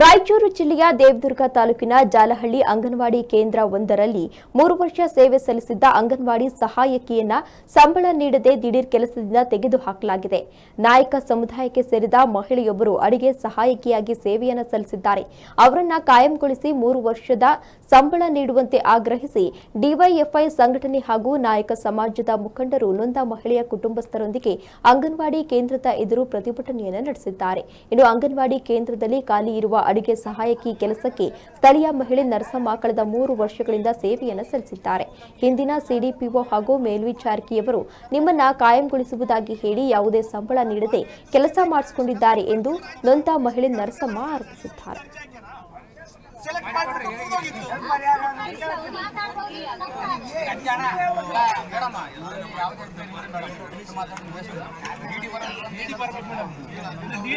ರಾಯಚೂರು ಜಿಲ್ಲೆಯ ದೇವದುರ್ಗ ತಾಲೂಕಿನ ಜಾಲಹಳ್ಳಿ ಅಂಗನವಾಡಿ ಕೇಂದ್ರ ಒಂದರಲ್ಲಿ ಮೂರು ವರ್ಷ ಸೇವೆ ಸಲ್ಲಿಸಿದ್ದ ಅಂಗನವಾಡಿ ಸಹಾಯಕಿಯನ್ನ ಸಂಬಳ ನೀಡದೆ ದಿಢೀರ್ ಕೆಲಸದಿಂದ ತೆಗೆದುಹಾಕಲಾಗಿದೆ. ನಾಯಕ ಸಮುದಾಯಕ್ಕೆ ಸೇರಿದ ಮಹಿಳೆಯೊಬ್ಬರು ಅಡಿಗೆ ಸಹಾಯಕಿಯಾಗಿ ಸೇವೆಯನ್ನು ಸಲ್ಲಿಸಿದ್ದಾರೆ. ಅವರನ್ನ ಕಾಯಂಗೊಳಿಸಿ ಮೂರು ವರ್ಷದ ಸಂಬಳ ನೀಡುವಂತೆ ಆಗ್ರಹಿಸಿ ಡಿವೈಎಫ್ಐ ಸಂಘಟನೆ ಹಾಗೂ ನಾಯಕ ಸಮಾಜದ ಮುಖಂಡರು ನೊಂದ ಮಹಿಳೆಯ ಕುಟುಂಬಸ್ಥರೊಂದಿಗೆ ಅಂಗನವಾಡಿ ಕೇಂದ್ರದ ಎದುರು ಪ್ರತಿಭಟನೆಯನ್ನು ನಡೆಸಿದ್ದಾರೆ. ಇನ್ನು ಅಂಗನವಾಡಿ ಕೇಂದ್ರದಲ್ಲಿ ಖಾಲಿ ಇರುವ ಅಡುಗೆ ಸಹಾಯಕಿ ಕೆಲಸಕ್ಕೆ ಸ್ಥಳೀಯ ಮಹಿಳೆ ನರಸಮ್ಮ ಕಳೆದ ಮೂರು ವರ್ಷಗಳಿಂದ ಸೇವೆಯನ್ನು ಸಲ್ಲಿಸಿದ್ದಾರೆ. ಹಿಂದಿನ ಸಿಡಿಪಿಒ ಹಾಗೂ ಮೇಲ್ವಿಚಾರಕಿಯವರು ನಿಮ್ಮನ್ನ ಕಾಯಂಗೊಳಿಸುವುದಾಗಿ ಹೇಳಿ ಯಾವುದೇ ಸಂಬಳ ನೀಡದೆ ಕೆಲಸ ಮಾಡಿಸಿಕೊಂಡಿದ್ದಾರೆ ಎಂದು ನೊಂದ ಮಹಿಳೆ ನರಸಮ್ಮ ಆರೋಪಿಸಿದ್ದಾರೆ.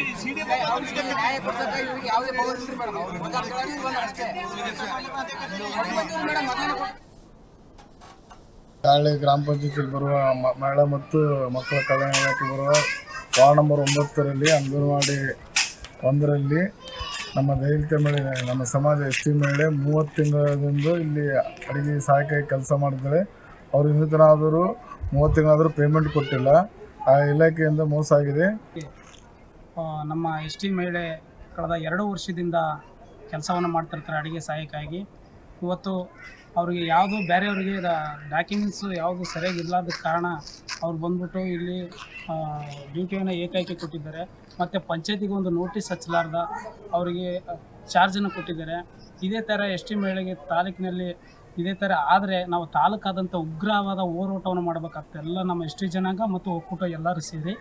ನ್ಯಾಯ ಕೊಡ್ಸಕ್ಕ ಇವ್ರಿಗೆ ಯಾವುದೇ ಪವರ್ ಇಲ್ರಿ ಮೇಡಮ್ ಅವ್ರು ಮಾತಾಡ್ತಾರೆ ಇವ್ರು ಅಷ್ಟೇ ಮೇಡಮ್ ಮೊದಲನೇ ತಾಳೆ ಗ್ರಾಮ ಪಂಚಾಯತಿಗೆ ಬರುವ ಮ- ಮಹಿಳಾ ಮತ್ತು ಮಕ್ಕಳ ಕಲ್ಯಾಣ ಇಲಾಖೆ ಬರುವ ವಾರ್ಡ್ ನಂಬರ್ ಒಂಬತ್ತರಲ್ಲಿ ಅಂಗನವಾಡಿ ಒಂದರಲ್ಲಿ ನಮ್ಮ ದೈಹಿಕ ಮಹಿಳೆ ನಮ್ಮ ಸಮಾಜ ಎಸ್ ಟಿ ಮಹಿಳೆ ಮೂವತ್ತು ತಿಂಗಳಿಂದ ಇಲ್ಲಿ ಅಡುಗೆ ಸಹಾಯಕ ಕೆಲಸ ಮಾಡಿದ್ದಾರೆ ಅವರು ಇನ್ನೂ ಆದರೂ ಮೂವತ್ತು ತಿಂಗಳಾದರೂ ಪೇಮೆಂಟ್ ಕೊಟ್ಟಿಲ್ಲ. ಆ ಇಲಾಖೆಯಿಂದ ಮೋಸ ಆಗಿದೆ. ನಮ್ಮ ಎಸ್ ಟಿ ಮಹಿಳೆ ಕಳೆದ ಎರಡು ವರ್ಷದಿಂದ ಕೆಲಸವನ್ನು ಮಾಡ್ತಿರ್ತಾರೆ ಅಡುಗೆ ಸಹಾಯಕ್ಕಾಗಿ. ಇವತ್ತು ಅವರಿಗೆ ಯಾವುದು ಬೇರೆಯವ್ರಿಗೆ ಡಾಕ್ಯುಮೆಂಟ್ಸು ಯಾವುದು ಸರಿಯಾಗಿ ಇಲ್ಲದ ಕಾರಣ ಅವ್ರು ಬಂದ್ಬಿಟ್ಟು ಇಲ್ಲಿ ಡ್ಯೂಟಿಯನ್ನು ಏಕಾಏಕಿ ಕೊಟ್ಟಿದ್ದಾರೆ. ಮತ್ತು ಪಂಚಾಯತಿಗೆ ಒಂದು ನೋಟಿಸ್ ಹಚ್ಚಲಾರ್ದ ಅವರಿಗೆ ಚಾರ್ಜನ್ನು ಕೊಟ್ಟಿದ್ದಾರೆ. ಇದೇ ಥರ ಎಸ್ ಟಿ ಮಹಿಳೆಗೆ ತಾಲೂಕಿನಲ್ಲಿ ಇದೇ ಥರ ಆದರೆ ನಾವು ತಾಲೂಕಾದಂಥ ಉಗ್ರವಾದ ಹೋರಾಟವನ್ನು ಮಾಡಬೇಕಾಗ್ತದೆ. ಎಲ್ಲ ನಮ್ಮ ಎಸ್ ಟಿ ಜನಾಂಗ ಮತ್ತು ಒಕ್ಕೂಟ ಎಲ್ಲರೂ ಸೇರಿ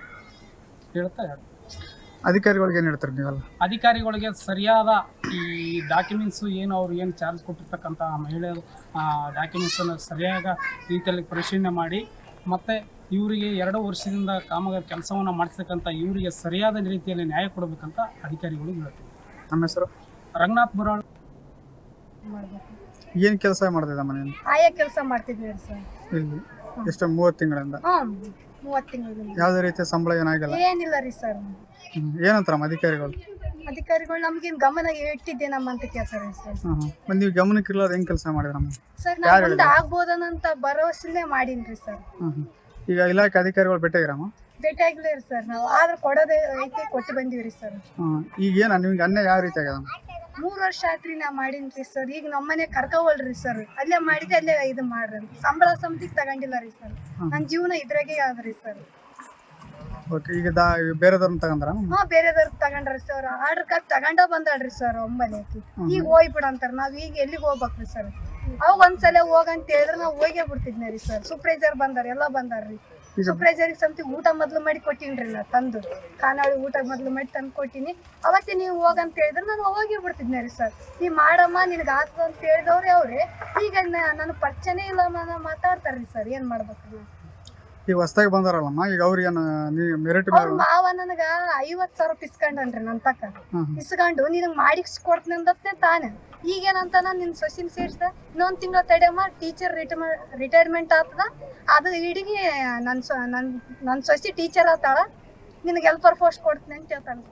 ಹೇಳ್ತಾ ಅಧಿಕಾರಿಗಳಿಗೆ ಏನು ಹೇಳ್ತಾರೆ ನೀವೆಲ್ಲ? ಅಧಿಕಾರಿಗಳಿಗೆ ಸರಿಯಾದ ಈ ಡಾಕ್ಯುಮೆಂಟ್ಸು ಏನು ಅವ್ರು ಏನು ಚಾರ್ಜ್ ಕೊಟ್ಟಿರ್ತಕ್ಕಂಥ ಮಹಿಳೆ ಡಾಕ್ಯುಮೆಂಟ್ಸನ್ನು ಸರಿಯಾದ ರೀತಿಯಲ್ಲಿ ಪರಿಶೀಲನೆ ಮಾಡಿ ಮತ್ತು ಇವರಿಗೆ ಎರಡು ವರ್ಷದಿಂದ ಕಾಮಗಾರಿ ಕೆಲಸವನ್ನು ಮಾಡಿಸ್ತಕ್ಕಂಥ ಇವರಿಗೆ ಸರಿಯಾದ ರೀತಿಯಲ್ಲಿ ನ್ಯಾಯ ಕೊಡಬೇಕಂತ ಅಧಿಕಾರಿಗಳು ಹೇಳ್ತೀವಿ ನಮ್ಮ ಹೆಸರು? ರಂಗನಾಥ್ ಬುರಾಳ್ ಏನು ಕೆಲಸ ಮಾಡ್ತಿದ್ದ ಮನೆಯಲ್ಲಿ ಆಯಾ ಕೆಲಸ ಮಾಡ್ತಿದ್ವಿ ಸರ್. ಇಲ್ಲಿ ಎಷ್ಟು ಮೂವತ್ತು ತಿಂಗಳಿಂದ. ಮೂವತ್ತು ಯಾವುದೇ ರೀತಿಯ ಸಂಬಳ ಏನಾಗಿಲ್ಲ ಏನಿಲ್ಲ ರೀ ಸರ್. ಹ್ಮ್. ಏನಂತಾರಮ್ಮ ಅಧಿಕಾರಿಗಳು? ಅಧಿಕಾರಿಗಳು ನಮ್ಗೇನ್ ಗಮನ ಇಟ್ಟಿದ್ದೆ ನಮ್ಮ ಅಂತ ಕೆಲಸ ರೀ ಸರ್. ಹಾಂ ಹಾಂ ನೀವು ಗಮನಕ್ಕೆ ಇರ್ಲಾರ್ದು ಹೆಂಗೆ ಕೆಲಸ ಮಾಡಿದ್ರಮ್ಮ ಸರ್ ನಾನು ಮುಂದೆ ಆಗ್ಬೋದನ್ನಂತ ಭರವಸೆನೇ ಮಾಡೀನ್ರಿ ಸರ್. ಹಾಂ ಹಾಂ ಈಗ ಇಲಾಖೆ ಅಧಿಕಾರಿಗಳು ಭೇಟಿಯಾಗಿರಮ್ಮ ಭೇಟಿಯಾಗಿಲ್ಲ ರೀ ಸರ್. ನಾವು ಆದ್ರೆ ಕೊಡೋದೇ ಐತಿ ಕೊಟ್ಟು ರೀ ಸರ್. ಹಾಂ ಈಗ ಏನ ನಿಮ್ಗೆ ಅನ್ಯಾಯ ಯಾವ ರೀತಿ ಆಗ್ಯದಮ್ಮ ಮೂರ್ ವರ್ಷ ಆತ್ರಿ ನಾ ಮಾಡೀನ್ರಿ ಸರ್ ಈಗ ನಮ್ಮನೆ ಕರ್ಕೋವಲ್ರಿ ಸರ್ ಅಲ್ಲೇ ಮಾಡಿದ್ರೆ ಅಲ್ಲೇ ಇದು ಮಾಡ್ರಿ. ಸಂಬಳ ಸಮಿತಿಗೆ ತಗೊಂಡಿಲ್ಲ ರೀ ಸರ್ ನನ್ನ ಜೀವನ ಇದ್ರಾಗೆ ಯಾವ್ದ್ರಿ ಸರ್ ಓಕೆ ಈಗ ದಾ ಬೇರೆದವ್ರನ್ನ ತಗೊಂಡ್ರ? ಹಾ ಬೇರೆದವ್ರ ತಗೊಂಡ್ರಿ ಸರ್ ಆರ್ಡರ್ ಕಾಕ್ ತಗೊಂಡ ಬಂದಾಳ್ರಿ ಸರ್ ಒಮ್ಮಲೆ ಆಕಿ. ಈಗ ಹೋಗ್ಬಿಡ ಅಂತಾರ. ನಾವ್ ಈಗ ಎಲ್ಲಿಗೆ ಹೋಗ್ಬೇಕ್ರಿ ಸರ್ ಅವಾಗ ಒಂದ್ಸಲ ಹೋಗಂತ ಹೇಳಿದ್ರೆ ನಾವು ಹೋಗೇ ಬಿಡ್ತಿದ್ನಿ ರೀ ಸರ್ ಸೂಪ್ರೈಸರ್ ಬಂದಾರ ಎಲ್ಲ ಬಂದಾರ್ರಿ ಸೂಪ್ರೈಸರ್ಗೆ ಸಂತಿ ಊಟ ಮೊದ್ಲು ಮಾಡಿ ಕೊಟ್ಟಿನ್ರಿ ನಾ ತಂದು. ಖಾನಾಳಿ ಊಟ ಮೊದ್ಲು ಮಾಡಿ ತಂದು ಕೊಟ್ಟಿನಿ. ಅವತ್ತೇ ನೀವು ಹೋಗಂತ ಹೇಳಿದ್ರೆ ನಾನು ಹೋಗಿ ಬಿಡ್ತಿದ್ನಿ ರೀ ಸರ್ ನೀ ಮಾಡಮ್ಮ ನಿನಗೆ ಆಗ್ತದ ಅಂತ ಹೇಳಿದವ್ರೆ ಅವ್ರೆ. ಈಗ ನಾನು ಪರಿಚಯನೇ ಇಲ್ಲ ಮಾತಾಡ್ತಾರ್ರಿ ಸರ್ ಏನ್ ಮಾಡ್ಬೇಕು ಈಗ ಹೊಸ್ದಾಗಿ ಬಂದಾರಲ್ಲಮ್ಮ? ಈಗ ಅವ್ರಿಗೇನು ನೀವು ಮೆರಿಟ್ ಅವ್ರ ಮಾವ ನನಗ ಐವತ್ ಸಾವಿರ ಪಿಸ್ಕೊಂಡನ್ರಿ ನನ್ ತಕ್ಕ. ಇಸ್ಕೊಂಡು ನಿನಗ್ ಮಾಡಿಸ್ ಕೊಡ್ತೀನಿ ತಾನೆ. ತಾನೆ ಈಗೇನಂತಾನ ನಿನ್ ಸೊಸಿನ್ ಸೇರ್ಸ್ದ. ಇನ್ನೊಂದ್ ತಿಂಗಳ ತಡೆಯಮ್ಮ ಟೀಚರ್ ರಿಟೈರ್ಮೆಂಟ್ ಆತದ. ಅದು ಇಡೀ ನನ್ ಸೊ ನನ್ ನನ್ ಸೊಸಿ ಟೀಚರ್ ಆತಾಳ. ನಿನಗೆ ಎಲ್ಪರ್ ಪೋಸ್ಟ್ ಕೊಡ್ತೀನಿ ಅಂತ ಹೇಳ್ತಾನೆ